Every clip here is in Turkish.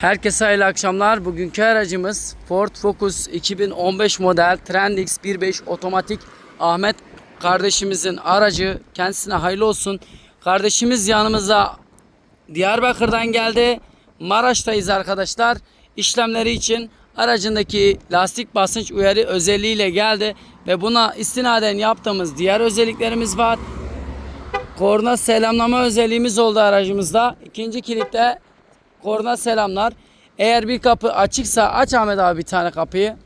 Herkese hayırlı akşamlar. Bugünkü aracımız Ford Focus 2015 model Trendix 1.5 otomatik Ahmet kardeşimizin aracı. Kendisine hayırlı olsun. Kardeşimiz yanımıza Diyarbakır'dan geldi. Maraş'tayız arkadaşlar. İşlemleri için aracındaki lastik basınç uyarı özelliğiyle geldi ve buna istinaden yaptığımız diğer özelliklerimiz var. Korna selamlama özelliğimiz oldu aracımızda. İkinci kilitte korna selamlar. Eğer bir kapı açıksa aç Ahmet abi bir tane kapıyı.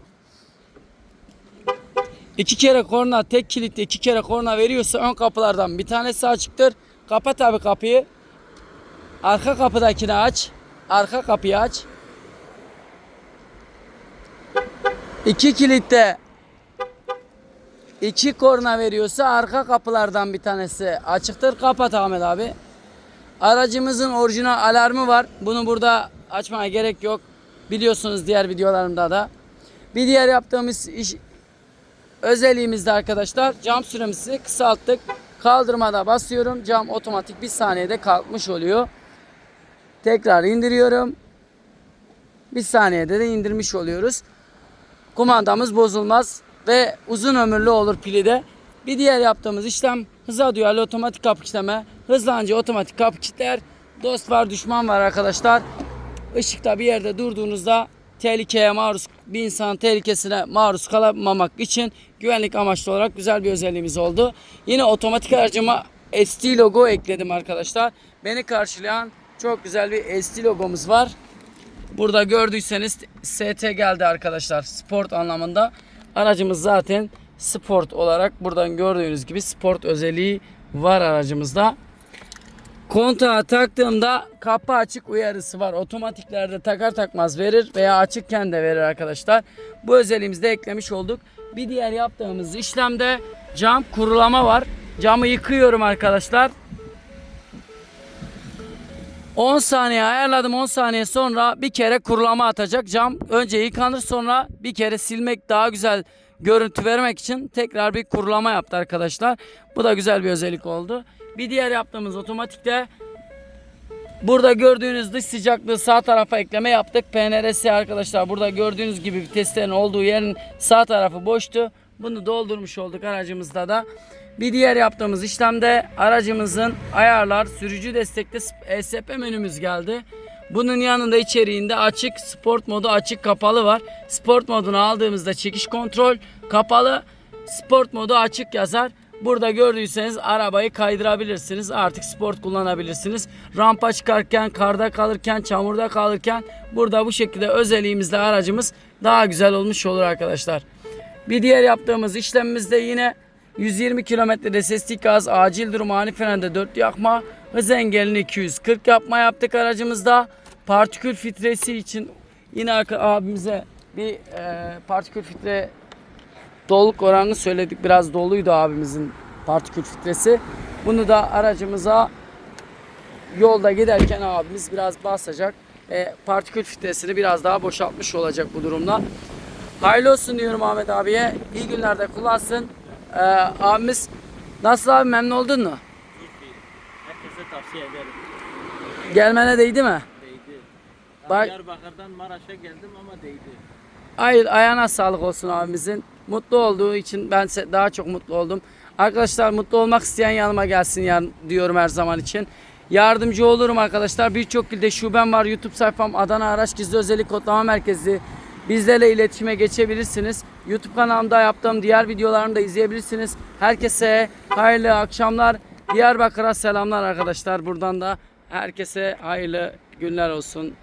İki kere korna tek kilitte iki kere korna veriyorsa ön kapılardan bir tanesi açıktır. Kapat abi kapıyı. Arka kapıdakini aç. Arka kapıyı aç. İki kilitte iki korna veriyorsa arka kapılardan bir tanesi açıktır. Kapat Ahmet abi. Aracımızın orijinal alarmı var. Bunu burada açmaya gerek yok. Biliyorsunuz diğer videolarımda da. Bir diğer yaptığımız iş özelliğimizde arkadaşlar cam süremizi kısalttık. Kaldırmada basıyorum. Cam otomatik bir saniyede kalkmış oluyor. Tekrar indiriyorum. Bir saniyede de indirmiş oluyoruz. Kumandamız bozulmaz ve uzun ömürlü olur pili de. Bir diğer yaptığımız işlem hıza duyarlı otomatik kapı kilitleme. Hızlanınca otomatik kapı kilitler. Dost var düşman var arkadaşlar. Işıkta bir yerde durduğunuzda tehlikeye maruz bir insan tehlikesine maruz kalamamak için güvenlik amaçlı olarak güzel bir özelliğimiz oldu. Yine otomatik aracıma ST logo ekledim arkadaşlar. Beni karşılayan çok güzel bir ST logomuz var. Burada gördüyseniz ST geldi arkadaşlar sport anlamında. Aracımız zaten sport olarak buradan gördüğünüz gibi sport özelliği var aracımızda. Kontağı taktığımda kapı açık uyarısı var. Otomatiklerde takar takmaz verir veya açıkken de verir arkadaşlar. Bu özelliğimizi de eklemiş olduk. Bir diğer yaptığımız işlemde cam kurulama var. Camı yıkıyorum arkadaşlar. 10 saniye ayarladım 10 saniye sonra bir kere kurulama atacak cam önce yıkanır sonra bir kere silmek daha güzel görüntü vermek için tekrar bir kurulama yaptı arkadaşlar. Bu da güzel bir özellik oldu. Bir diğer yaptığımız otomatikte burada gördüğünüz dış sıcaklığı sağ tarafa ekleme yaptık. PNRS arkadaşlar burada gördüğünüz gibi viteslerin olduğu yerin sağ tarafı boştu. Bunu doldurmuş olduk aracımızda da. Bir diğer yaptığımız işlemde aracımızın ayarlar sürücü destekli ESP menümüz geldi. Bunun yanında içeriğinde açık sport modu açık kapalı var. Sport modunu aldığımızda çekiş kontrol kapalı sport modu açık yazar. Burada gördüyseniz arabayı kaydırabilirsiniz. Artık sport kullanabilirsiniz. Rampa çıkarken, karda kalırken, çamurda kalırken burada bu şekilde özelliğimizde aracımız daha güzel olmuş olur arkadaşlar. Bir diğer yaptığımız işlemimizde yine 120 kilometrede sesli gaz, acil durum ani frende 4 yakma, hız engelini 240 yapma yaptık aracımızda. Partikül filtresi için yine arka- abimize bir e, partikül filtre doluluk oranını söyledik. Biraz doluydu abimizin partikül filtresi. Bunu da aracımıza yolda giderken abimiz biraz basacak. E, partikül filtresini biraz daha boşaltmış olacak bu durumda. Hayırlı olsun diyorum Ahmet abiye. İyi günlerde kullansın. Ee, abimiz nasıl abi memnun oldun mu? Herkese tavsiye ederim. Gelmene değdi mi? Diyarbakır'dan Maraş'a geldim ama değdi. Hayır ayağına sağlık olsun abimizin. Mutlu olduğu için ben daha çok mutlu oldum. Arkadaşlar mutlu olmak isteyen yanıma gelsin ya diyorum her zaman için. Yardımcı olurum arkadaşlar. Birçok ilde şubem var. YouTube sayfam Adana Araç Gizli Özellik Kodlama Merkezi. Bizlerle iletişime geçebilirsiniz. YouTube kanalımda yaptığım diğer videolarımı da izleyebilirsiniz. Herkese hayırlı akşamlar. Diyarbakır'a selamlar arkadaşlar. Buradan da herkese hayırlı günler olsun.